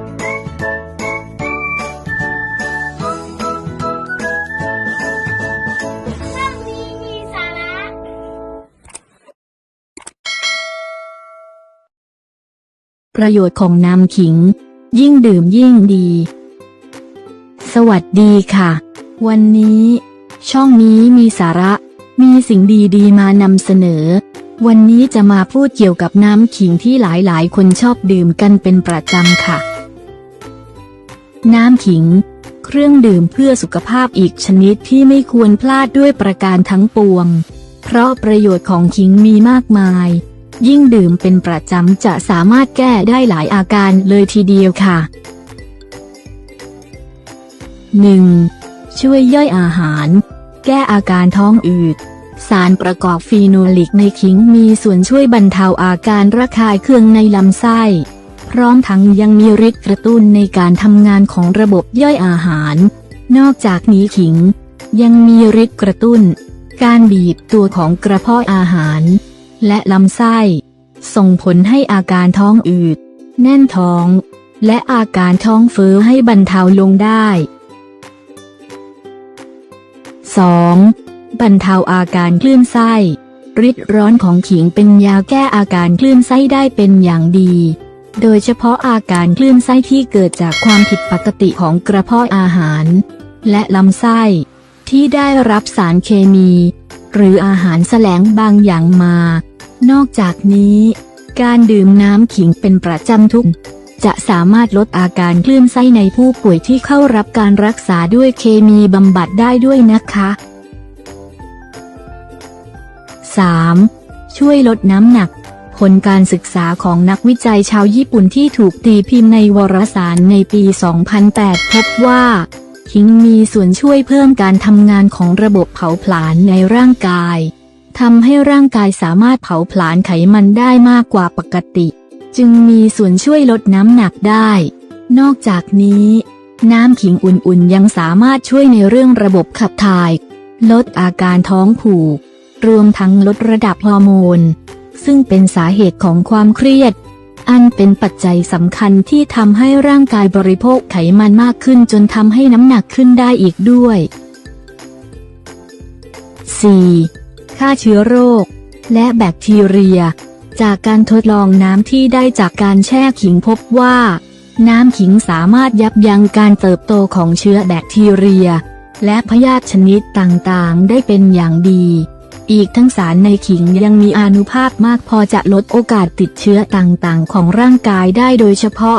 ประโยชน์ของน้ำขิง ยิ่งดื่มยิ่งดี สวัสดีค่ะ วันนี้ ช่องนี้มีสาระ มีสิ่งดีๆมานำเสนอ วันนี้จะมาพูดเกี่ยวกับน้ำขิงที่หลายๆ คนชอบดื่มกันเป็นประจำค่ะ น้ำขิง เครื่องดื่มเพื่อสุขภาพอีกชนิดที่ไม่ควรพลาดด้วยประการทั้งปวง เพราะประโยชน์ของขิงมีมากมาย ยิ่งดื่มเป็นประจำจะสามารถแก้ได้หลายอาการเลยทีเดียวค่ะ 1. ช่วยย่อยอาหาร แก้อาการท้องอืดสารประกอบฟีโนลิกในขิงมีส่วนช่วยบรรเทาอาการระคายเคืองในลำไส้ พร้อมทั้งยังมีฤทธิ์กระตุ้นในการทำงานของระบบย่อยอาหาร นอกจากนี้ขิง ยังมีฤทธิ์กระตุ้น การบีบตัวของกระเพาะอาหาร และลำไส้ ส่งผลให้อาการท้องอืด แน่นท้อง และอาการท้องเฟ้อให้บรรเทาลงได้ 2. บรรเทาอาการคลื่นไส้ฤทธิ์ร้อนของขิงเป็นยาแก้อาการคลื่นไส้ได้เป็นอย่างดี โดยเฉพาะอาการคลื่นไส้ที่เกิดจากความผิดปกติของกระเพาะอาหาร และลำไส้ ที่ได้รับสารเคมี หรืออาหารแสลงบางอย่างมา นอกจากนี้ การดื่มน้ำขิงเป็นประจำทุก จะสามารถลดอาการคลื่นไส้ในผู้ป่วยที่เข้ารับการรักษาด้วยเคมีบำบัดได้ด้วยนะคะ 3. ช่วยลดน้ำหนัก ผลการศึกษาของนักวิจัยชาวญี่ปุ่นที่ถูกตีพิมพ์ในวารสารในปี 2008 พบว่าขิงมีส่วนช่วยเพิ่มการทำงานของระบบเผาผลาญในร่างกายทำให้ร่างกายสามารถเผาผลาญไขมันได้มากกว่าปกติ จึงมีส่วนช่วยลดน้ำหนักได้ นอกจากนี้ น้ำขิงอุ่นๆ ยังสามารถช่วยในเรื่องระบบขับถ่าย ลดอาการท้องผูก รวมทั้งลดระดับฮอร์โมน ซึ่งเป็นสาเหตุของความเครียด อันเป็นปัจจัยสำคัญที่ทำให้ร่างกายบริโภคไขมันมากขึ้นจนทำให้น้ำหนักขึ้นได้อีกด้วย 4. ฆ่าเชื้อโรค และแบคทีเรีย จากการทดลองน้ำที่ได้จากการแช่ขิงพบว่า น้ำขิงสามารถยับยั้งการเติบโตของเชื้อแบคทีเรีย และพยาธิชนิดต่างๆ ได้เป็นอย่างดี อีกทั้งสารในขิงยังมีอนุภาพมากพอจะลดโอกาสติดเชื้อต่างๆ ของร่างกายได้โดยเฉพาะ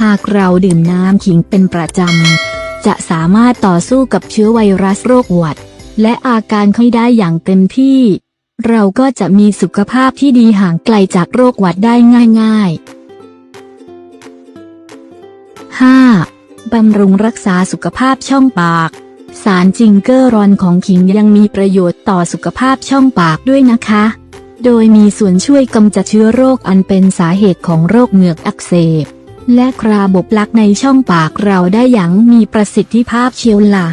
หากเราดื่มน้ำขิงเป็นประจำ จะสามารถต่อสู้กับเชื้อไวรัสโรคหวัด และอาการไข้ได้อย่างเต็มที่ เราก็จะมีสุขภาพที่ดีห่างไกลจากโรคหวัดได้ง่ายๆ 5. บำรุงรักษาสุขภาพช่องปาก สารจิงเกอร์รอนของขิงยังมีประโยชน์ต่อสุขภาพช่องปากด้วยนะคะ โดยมีส่วนช่วยกำจัดเชื้อโรคอันเป็นสาเหตุของโรคเหงือกอักเสบ และคราบบลักในช่องปากเราได้อย่างมีประสิทธิภาพเชียวล่ะ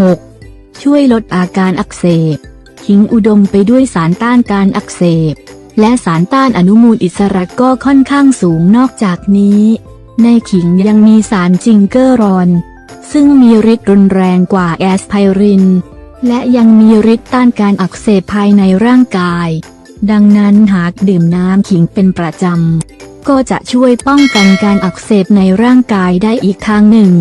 6. ช่วยลดอาการอักเสบขิงอุดมไปด้วยสารต้านการอักเสบ และสารต้านอนุมูลอิสระก็ค่อนข้างสูงนอกจากนี้ ในขิงยังมีสารจิงเกอร์รอน ซึ่งมีฤทธิ์รุนแรงกว่าแอสไพริน และยังมีฤทธิ์ต้านการอักเสบภายในร่างกาย ดังนั้นหากดื่มน้ำขิงเป็นประจำ ก็จะช่วยป้องกันการอักเสบในร่างกายได้อีกทางหนึ่ง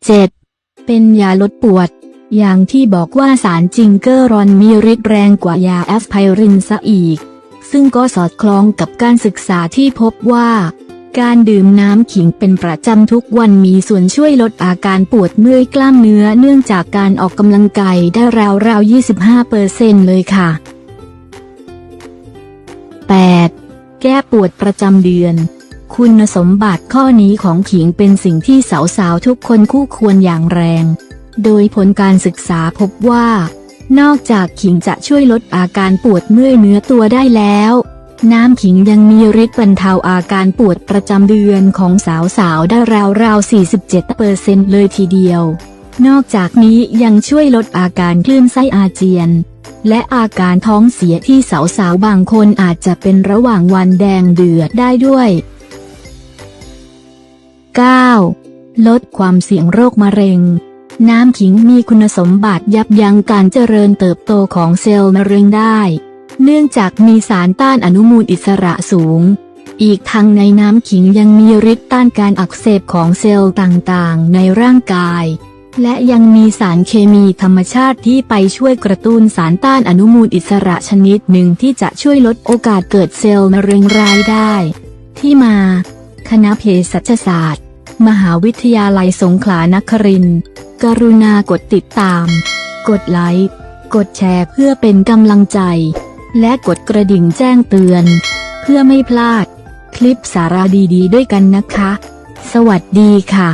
7. เป็นยาลดปวด อย่างที่บอกว่าสารจิงเกอร์รอนมีฤทธิ์แรงกว่ายาแอสไพรินซะอีก ซึ่งก็สอดคล้องกับการศึกษาที่พบว่า การดื่มน้ำขิงเป็นประจำทุกวันมีส่วนช่วยลดอาการปวดเมื่อยกล้ามเนื้อเนื่องจากการออกกำลังกายได้ราวๆ 25%เลยค่ะ 8. แก้ปวดประจำเดือน คุณสมบัติข้อนี้ของขิงเป็นสิ่งที่สาวๆ ทุกคนคู่ควรอย่างแรง โดยผลการศึกษาพบว่า นอกจากขิงจะช่วยลดอาการปวดเมื่อยเนื้อตัวได้แล้ว น้ำขิงยังมีฤทธิ์บรรเทาอาการปวดประจำเดือนของสาวๆได้ราวๆ47%เลยทีเดียว นอกจากนี้ยังช่วยลดอาการคลื่นไส้อาเจียน และอาการท้องเสียที่สาวๆบางคนอาจจะเป็นระหว่างวันแดงเดือดได้ด้วย 9. ลดความเสี่ยงโรคมะเร็ง น้ำขิงมีคุณสมบัติยับยั้งการเจริญเติบโตของเซลล์มะเร็งได้ เนื่องจากมีสารต้านอนุมูลอิสระสูง อีกทั้งในน้ำขิงยังมีฤทธิ์ต้านการอักเสบของเซลล์ต่างๆ ในร่างกาย และยังมีสารเคมีธรรมชาติที่ไปช่วยกระตุ้นสารต้านอนุมูลอิสระชนิดหนึ่งที่จะช่วยลดโอกาสเกิดเซลล์มะเร็งร้ายได้ ที่มา คณะเภสัชศาสตร์ มหาวิทยาลัยสงขลานครินทร์ กรุณากดติดตาม กดไลค์ กดแชร์เพื่อเป็นกำลังใจ และกดกระดิ่งแจ้งเตือน เพื่อไม่พลาด คลิปสาระดีๆด้วยกันนะคะ สวัสดีค่ะ